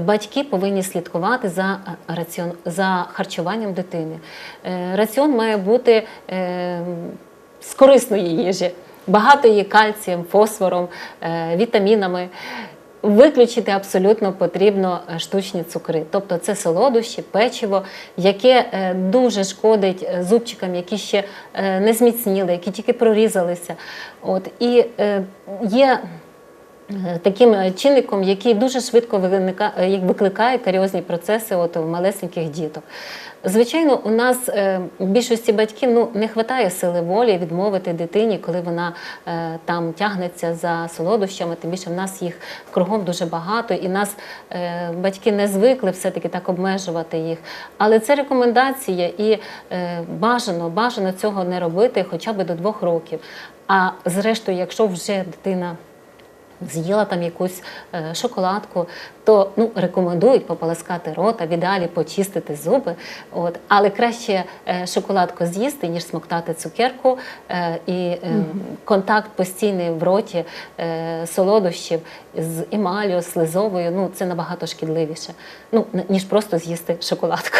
батьки повинні слідкувати за е, раціон за харчуванням дитини. Е, Раціон має бути е, з корисної їжі, багато її кальцієм, фосфором, вітамінами. Виключити абсолютно потрібно штучні цукри, тобто це солодощі, печиво, яке дуже шкодить зубчикам, які ще не зміцніли, які тільки прорізалися. От і є таким е, чинником, який дуже швидко е, викликає каріозні процеси от, у малесеньких діток. Звичайно, у нас е, в більшості батьків ну, не вистачає сили волі відмовити дитині, коли вона е, там тягнеться за солодощами, тим більше в нас їх кругом дуже багато, і нас е, батьки не звикли все-таки так обмежувати їх. Але це рекомендація, і е, бажано, бажано цього не робити хоча б до двох років. А зрештою, якщо вже дитина з'їла там якусь е, шоколадку, то ну, рекомендують пополоскати рота, в ідеалі почистити зуби. От. Але краще е, шоколадку з'їсти, ніж смоктати цукерку. Е, і контакт постійний в роті солодощів з емалю, слизовою, ну, це набагато шкідливіше, ну, ніж просто з'їсти шоколадку.